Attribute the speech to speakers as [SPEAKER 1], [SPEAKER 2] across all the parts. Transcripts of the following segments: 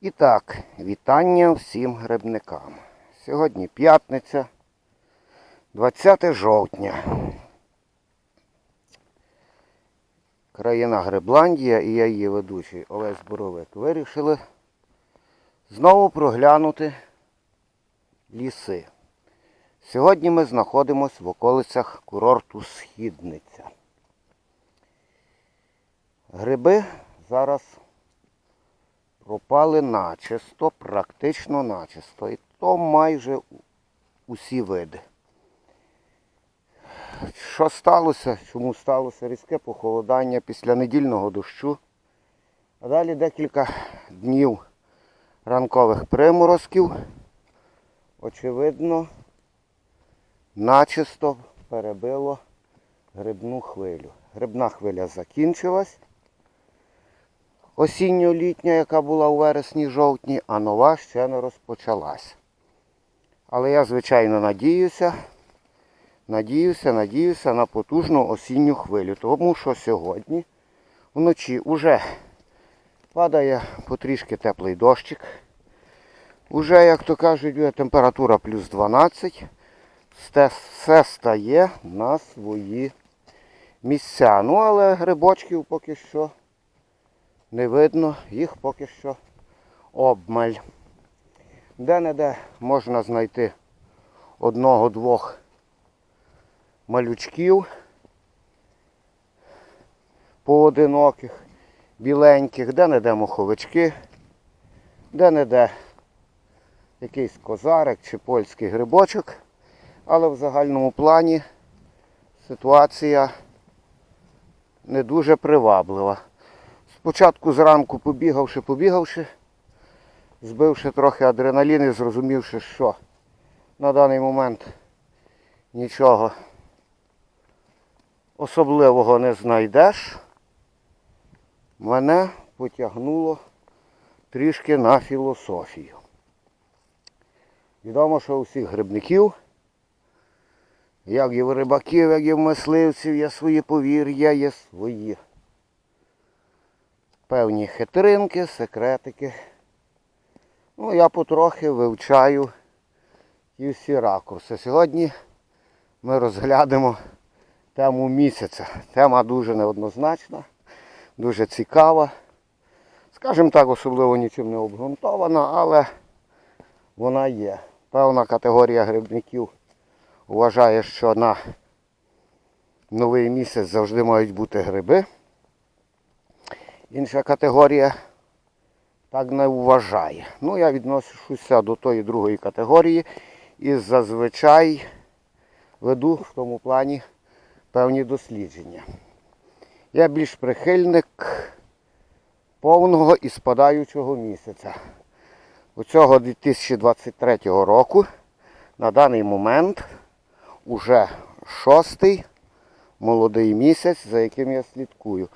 [SPEAKER 1] І так, вітання всім грибникам. Сьогодні п'ятниця, 20 жовтня. Країна Грибландія і я її ведучий Олесь Боровик вирішили знову проглянути ліси. Сьогодні ми знаходимося в околицях курорту Східниця. Гриби зараз пропали начисто, практично начисто. І то майже усі види. Що сталося? Чому сталося різке похолодання після недільного дощу? А далі декілька днів ранкових приморозків. Очевидно, начисто перебило грибну хвилю. Грибна хвиля закінчилась осінньо-літня, яка була у вересні-жовтні, а нова ще не розпочалась. Але я, звичайно, надіюся, надіюся, надіюся на потужну осінню хвилю, тому що сьогодні вночі вже падає потрішки теплий дощик. Уже, як то кажуть, температура плюс 12. Все- Все стає на свої місця. Ну, але грибочків поки що не видно, їх поки що обмаль. Де-не-де можна знайти одного-двох малючків поодиноких, біленьких, де-не-де моховички, де-не-де якийсь козарик чи польський грибочок. Але в загальному плані ситуація не дуже приваблива. Спочатку зранку побігавши, побігавши, збивши трохи адреналін і зрозумівши, що на даний момент нічого особливого не знайдеш, мене потягнуло трішки на філософію. Відомо, що у всіх грибників, як і в рибаків, як і в мисливців, є свої повір'я, є свої певні хитринки, секретики. Ну, я потрохи вивчаю ті всі ракурси. Сьогодні ми розглянемо тему місяця. Тема дуже неоднозначна, дуже цікава. Скажімо так, особливо нічим не обґрунтована, але вона є. Певна категорія грибників вважає, що на новий місяць завжди мають бути гриби. Інша категорія так не вважає. Ну, я відношуся до тої другої категорії і зазвичай веду в тому плані певні дослідження. Я більш прихильник повного і спадаючого місяця. У цього 2023 року на даний момент уже шостий молодий місяць, за яким я слідкую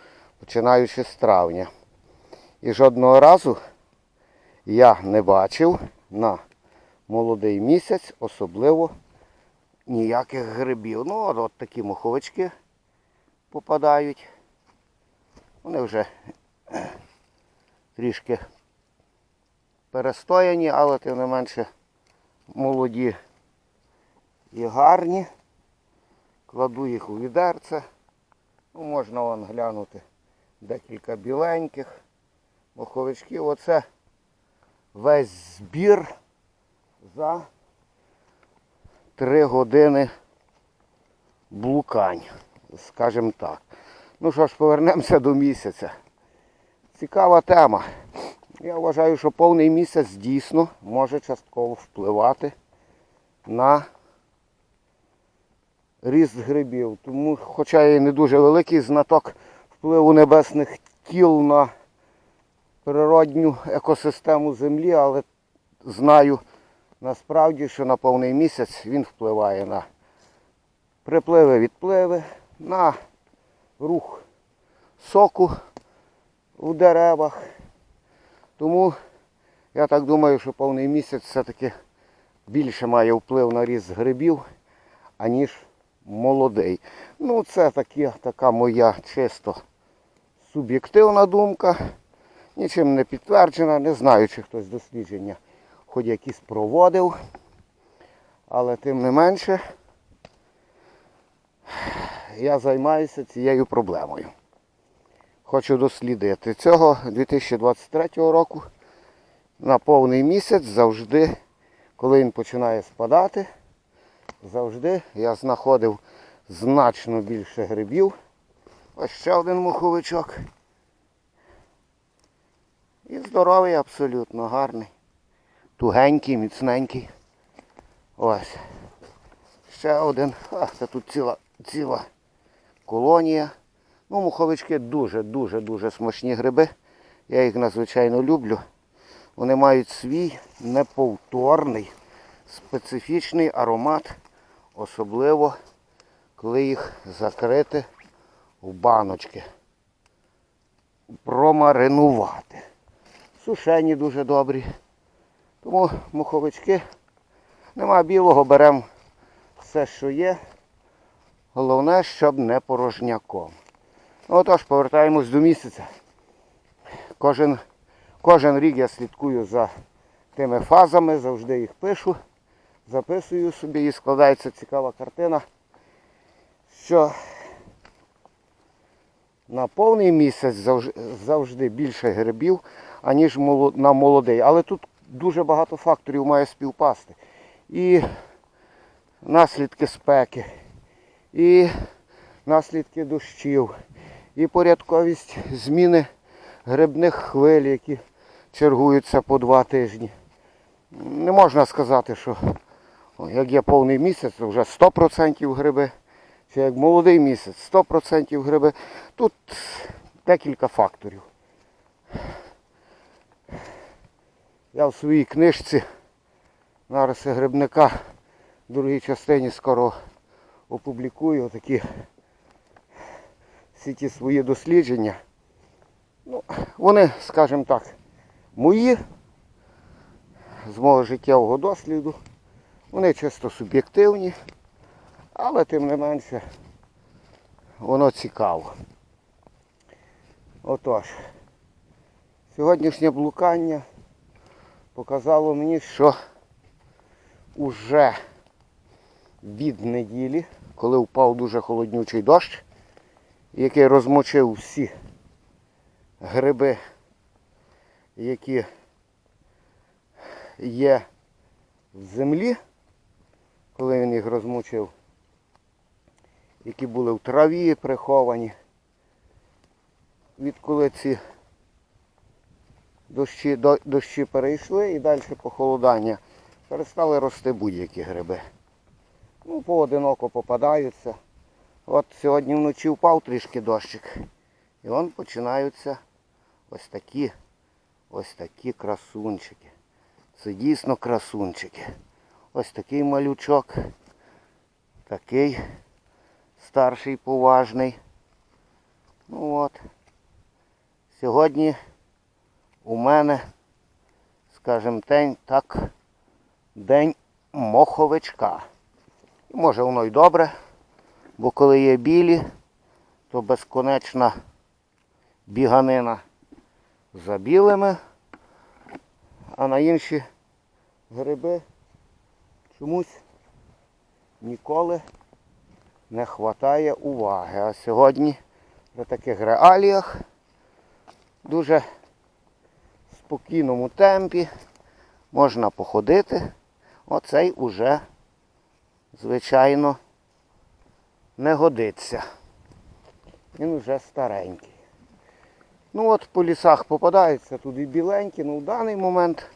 [SPEAKER 1] починаючи з травня. І жодного разу я не бачив на молодий місяць особливо ніяких грибів. Ну, от, от такі моховички попадають. Вони вже трішки перестояні, але тим не менше молоді і гарні. Кладу їх у відерце. Ну, можна вон глянути декілька біленьких моховичків. Оце весь збір за три години блукань, скажімо так. Ну що ж, повернемося до місяця. Цікава тема. Я вважаю, що повний місяць дійсно може частково впливати на ріст грибів. Тому, хоча і не дуже великий знаток впливу небесних тіл на природню екосистему Землі, але знаю насправді, що на повний місяць він впливає на припливи, відпливи, на рух соку у деревах. Тому я так думаю, що повний місяць все-таки більше має вплив на ріст грибів, аніж молодий. Ну, це такі, така моя чисто суб'єктивна думка. Нічим не підтверджена, не знаю, чи хтось дослідження хоч якісь проводив. Але тим не менше я займаюся цією проблемою. Хочу дослідити. Цього 2023 року на повний місяць завжди, коли він починає спадати, завжди я знаходив значно більше грибів. Ось ще один муховичок. І здоровий абсолютно, гарний. Тугенький, міцненький. Ось. Ще один. А, це тут ціла, ціла колонія. Ну, муховички дуже-дуже-дуже смачні гриби. Я їх надзвичайно люблю. Вони мають свій неповторний, специфічний аромат, особливо коли їх закрити в баночки. Промаринувати. Сушені дуже добрі. Тому муховички нема білого, беремо все, що є. Головне, щоб не порожняком. Ну, Отож, повертаємось до місяця. Кожен, кожен рік я слідкую за тими фазами, завжди їх пишу, записую собі і складається цікава картина, що на повний місяць завжди більше грибів, аніж на молодий. Але тут дуже багато факторів має співпасти. І наслідки спеки, і наслідки дощів, і порядковість зміни грибних хвиль, які чергуються по два тижні. Не можна сказати, що як є повний місяць, то вже 100% гриби. Чи як молодий місяць, 100% гриби. Тут декілька факторів. Я в своїй книжці нариси грибника в другій частині скоро опублікую такі всі ті свої дослідження. Ну, вони, скажімо так, мої з мого життєвого досліду. Вони чисто суб'єктивні, але тим не менше воно цікаво. Отож, сьогоднішнє блукання показало мені, що уже від неділі, коли впав дуже холоднючий дощ, який розмочив всі гриби, які є в землі, коли він їх розмочив, які були в траві приховані. Відколи ці дощі, до- дощі перейшли і далі похолодання, перестали рости будь-які гриби. Ну, поодиноко попадаються. От сьогодні вночі впав трішки дощик. І вон починаються ось такі, ось такі красунчики. Це дійсно красунчики. Ось такий малючок. Такий старший, поважний. Ну от. Сьогодні у мене, скажімо, день так, день моховичка. І може воно й добре, бо коли є білі, то безконечна біганина за білими, а на інші гриби чомусь ніколи не вистачає уваги. А сьогодні при таких реаліях дуже спокійному темпі можна походити. Оцей уже, звичайно, не годиться. Він вже старенький. Ну от по лісах попадаються туди біленькі, ну в даний момент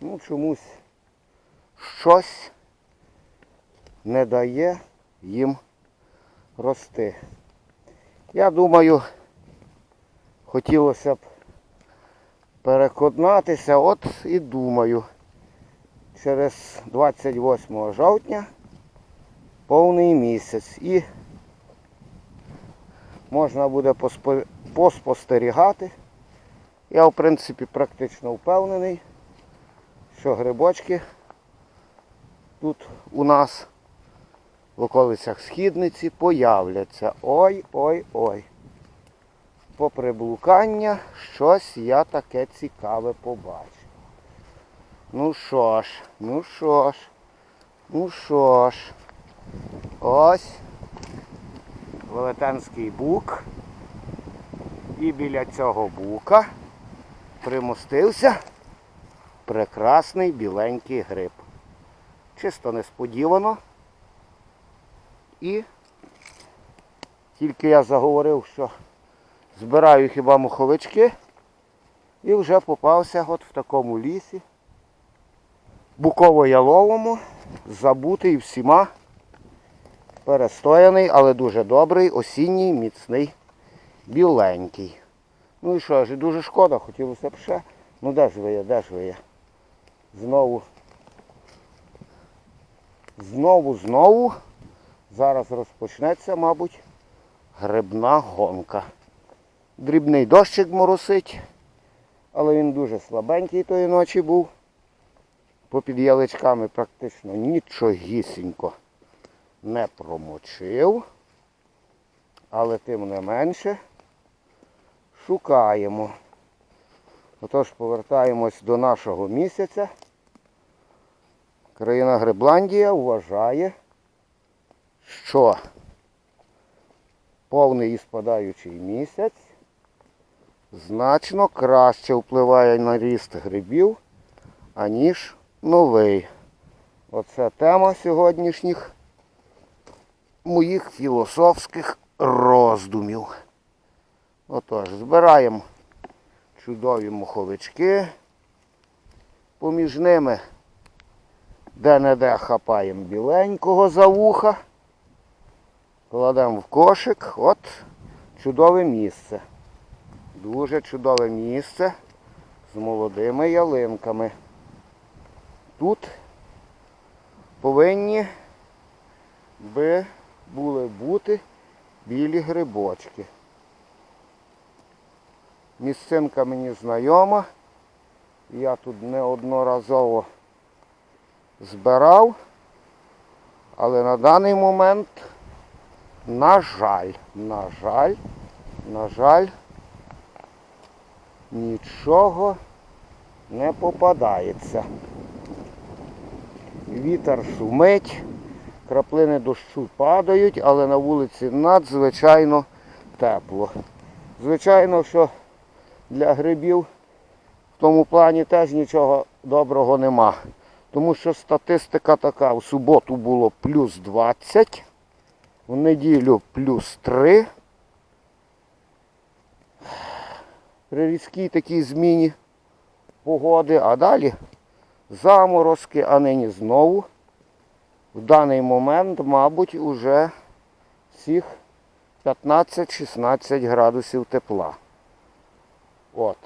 [SPEAKER 1] ну, чомусь щось не дає їм рости. Я думаю, хотілося б переконатися, от і думаю, через 28 жовтня повний місяць і можна буде поспостерігати. Я в принципі практично впевнений, що грибочки тут у нас в околицях східниці появляться. Ой-ой-ой. попри блукання, щось я таке цікаве побачив. Ну що ж, ну що ж, ну що ж. Ось велетенський бук. І біля цього бука примостився прекрасний біленький гриб. Чисто несподівано. І тільки я заговорив, що збираю хіба муховички, і вже попався от в такому лісі, буково-яловому, забутий всіма, перестояний, але дуже добрий, осінній, міцний, біленький. Ну і що ж, дуже шкода, хотілося б ще. Ну де ж ви є, де ж ви є? Знову. Знову, знову. Зараз розпочнеться, мабуть, грибна гонка. Дрібний дощик моросить, але він дуже слабенький тої ночі був. Попід яличками практично нічогісінько не промочив. Але тим не менше шукаємо. Отож повертаємось до нашого місяця. Країна Грибландія вважає, що повний і спадаючий місяць значно краще впливає на ріст грибів, аніж новий. Оце тема сьогоднішніх моїх філософських роздумів. Отож, збираємо чудові муховички. Поміж ними де-не-де хапаємо біленького за вуха. Кладемо в кошик. От чудове місце. Дуже чудове місце з молодими ялинками. Тут повинні би були бути білі грибочки. Місцинка мені знайома. Я тут неодноразово збирав, але на даний момент, на жаль, на жаль, на жаль, нічого не попадається. Вітер шумить, краплини дощу падають, але на вулиці надзвичайно тепло. Звичайно, що для грибів в тому плані теж нічого доброго нема. Тому що статистика така, в суботу було плюс 20, в неділю плюс 3. При різкій такій зміні погоди, а далі заморозки, а нині знову. В даний момент, мабуть, уже всіх 15-16 градусів тепла. От.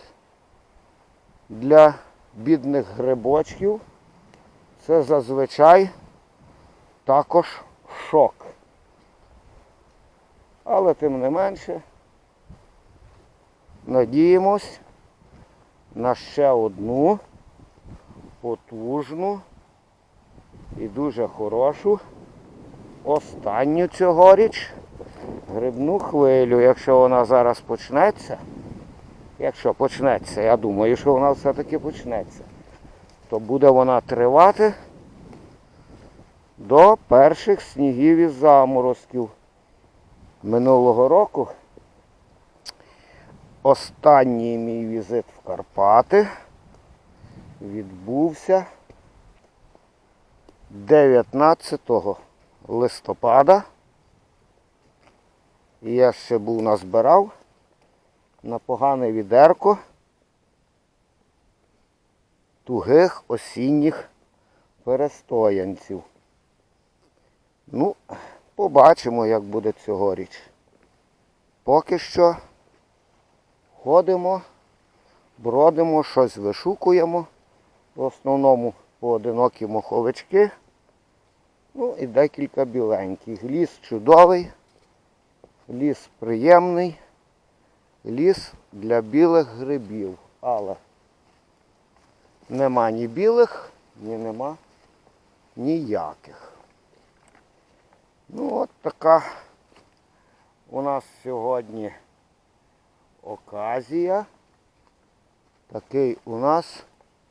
[SPEAKER 1] Для бідних грибочків це зазвичай також шок. Але тим не менше надіємось на ще одну потужну і дуже хорошу останню цьогоріч грибну хвилю, якщо вона зараз почнеться. Якщо почнеться, я думаю, що вона все-таки почнеться, то буде вона тривати до перших снігів і заморозків. Минулого року останній мій візит в Карпати відбувся 19 листопада. І я ще був назбирав на погане відерко тугих осінніх перестоянців. Ну, побачимо, як буде цьогоріч. Поки що ходимо, бродимо, щось вишукуємо. В основному поодинокі моховички. Ну і декілька біленьких. Ліс чудовий, ліс приємний, ліс для білих грибів. Але нема ні білих, ні нема ніяких. Ну от така у нас сьогодні оказія. Такий у нас